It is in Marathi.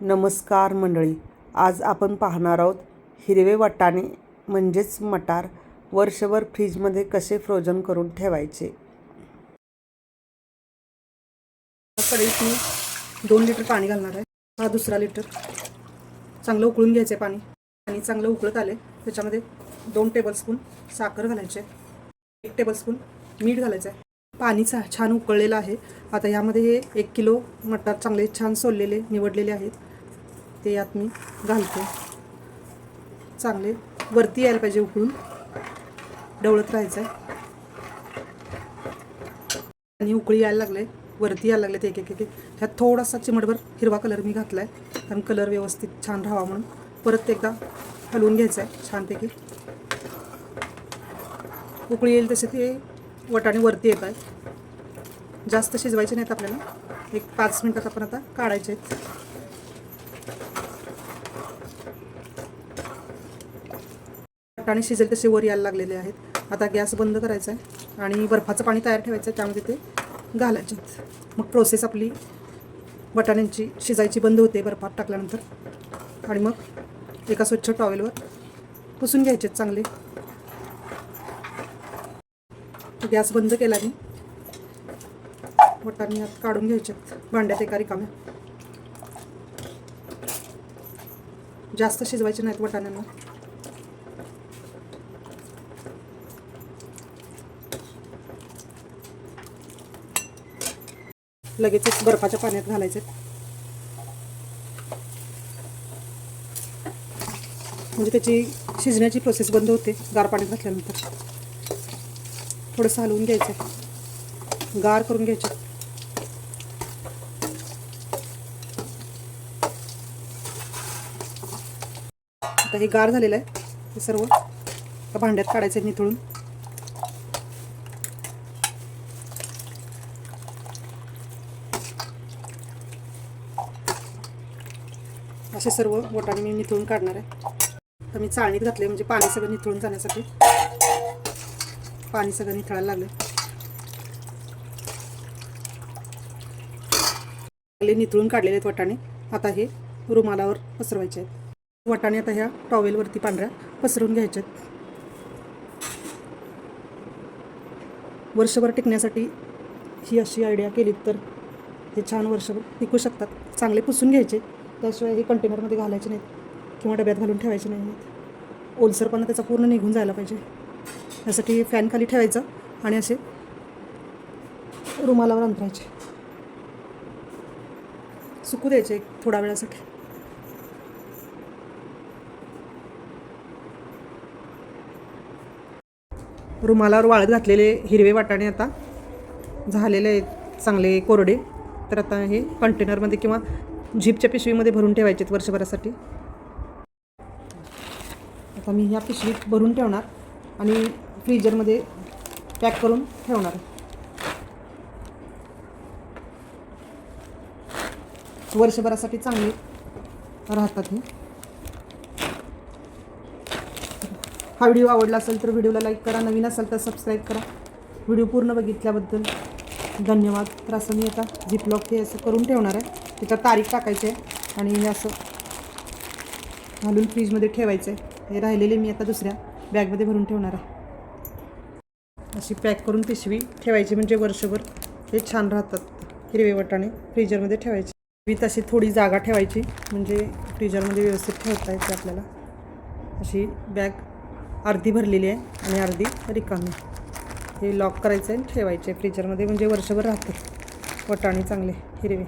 नमस्कार मंडळी आज आपण पाहणार आहोत हिरवे वाटाणे म्हणजेच मटार वर्षभर फ्रीजमध्ये कसे फ्रोजन करून ठेवायचे? कढईत मी दोन लिटर पाणी घालणार आहे. हा दुसरा लिटर. चांगलं उकळून घ्यायचं आहे पाणी आणि चांगलं उकळत आले त्याच्यामध्ये दोन टेबलस्पून साखर घालायचे एक टेबलस्पून मीठ घालायचं आहे. पाणी छान उकळलेलं आहे. आता यामध्ये हे एक किलो मटार चांगले छान सोललेले निवडलेले आहेत. ते यात मी घालते. चांगले वरती यायला पाहिजे उकळून. डवळत राहायचं आहे आणि उकळी यायला लागले वरती यायला लागले ते एक एक एक. ह्यात थोडासा चिमटभर हिरवा कलर मी घातला आहे कारण कलर व्यवस्थित छान राहावा म्हणून. परत एकदा हलवून घ्यायचं आहे छानपैकी. उकळी येईल तसे ते वटाणे वरती येत आहेत. जास्त शिजवायचे नाहीत आपल्याला. एक पाच मिनटात आपण आता काढायचे आहेत. वाटाणे शिजेल तसे वर यायला लागलेले आहेत. आता गॅस बंद करायचा आहे आणि बर्फाचं पाणी तयार ठेवायचं आहे. त्यामध्ये ते घालायचे मग प्रोसेस आपली वाटाण्यांची शिजायची बंद होते बर्फात टाकल्यानंतर. आणि मग एका स्वच्छ टॉवेलवर पुसून घ्यायचे चांगले. गॅस बंद केला मी वटाणे आत काढून घ्यायचे भांड्यात एका रिकाम्या. जास्त शिजवायचे नाहीत वटाण्यांना लगेचच बर्फाच्या पाण्यात घालायचे. म्हणजे त्याची शिजण्याची प्रोसेस बंद होते गार पाण्यात घातल्यानंतर. थोडंसं हलवून घ्यायचं. गार करून घ्यायचे. आता हे गार झालेलं आहे हे सर्व. त्या भांड्यात काढायचं आहे निथळून. असे सर्व बोटाने मी निथळून काढणार आहे. तर मी चाळणीत घातले म्हणजे पाणी सगळं निथळून जाण्यासाठी. पाणी सगळं निथळायला लागले चांगले निथळून काढलेले आहेत वटाणे. आता हे रुमालावर पसरवायचे आहेत. वटाणे आता ह्या टॉवेलवरती पांढऱ्या पसरवून घ्यायच्या आहेत. वर्षभर टिकण्यासाठी ही अशी आयडिया केली तर हे छान वर्षभर टिकू शकतात. चांगले पुसून घ्यायचे. त्याशिवाय हे कंटेनरमध्ये घालायचे नाहीत किंवा डब्यात घालून ठेवायचे नाहीत. ओलसरपणा त्याचा पूर्ण निघून जायला पाहिजे. त्यासाठी फॅन खाली ठेवायचं आणि असे रुमालावर अंतरायचे. सुकू द्यायचे एक थोड्या वेळासाठी. रुमालावर वाळत घातलेले हिरवे वाटाणे आता झालेले आहेत चांगले कोरडे. तर आता हे कंटेनरमध्ये किंवा झीपच्या पिशवीमध्ये भरून ठेवायचे आहेत वर्षभरासाठी. आता मी ह्या पिशवीत भरून ठेवणार आणि फ्रीजरमध्ये पॅक करून ठेवणार. वर्षभरासाठी चांगली राहतात हे. हा व्हिडिओ आवडला असेल तर व्हिडिओला लाईक करा नवीन असेल तर सबस्क्राईब करा. व्हिडिओ पूर्ण बघितल्याबद्दल धन्यवाद. तर असं मी आता झिपलॉक हे असं करून ठेवणार आहे. त्याच्यात तारीख टाकायची आहे आणि हे असं घालून फ्रीजमध्ये ठेवायचं आहे. हे राहिलेले मी आता दुसऱ्या बॅगमध्ये भरून ठेवणार आहे. अशी पॅक करून पिशवी ठेवायची म्हणजे वर्षभर हे छान राहतात. हिरवे वटाणे फ्रीजरमध्ये ठेवायचे. मी तशी थोडी जागा ठेवायची म्हणजे फ्रीजरमध्ये व्यवस्थित ठेवता येते आपल्याला. अशी बॅग अर्धी भरलेली आहे आणि अर्धी रिकामी हे लॉक करायचं आहे आणि ठेवायचे फ्रीजरमध्ये म्हणजे वर्षभर राहतात वटाणे चांगले हिरवे.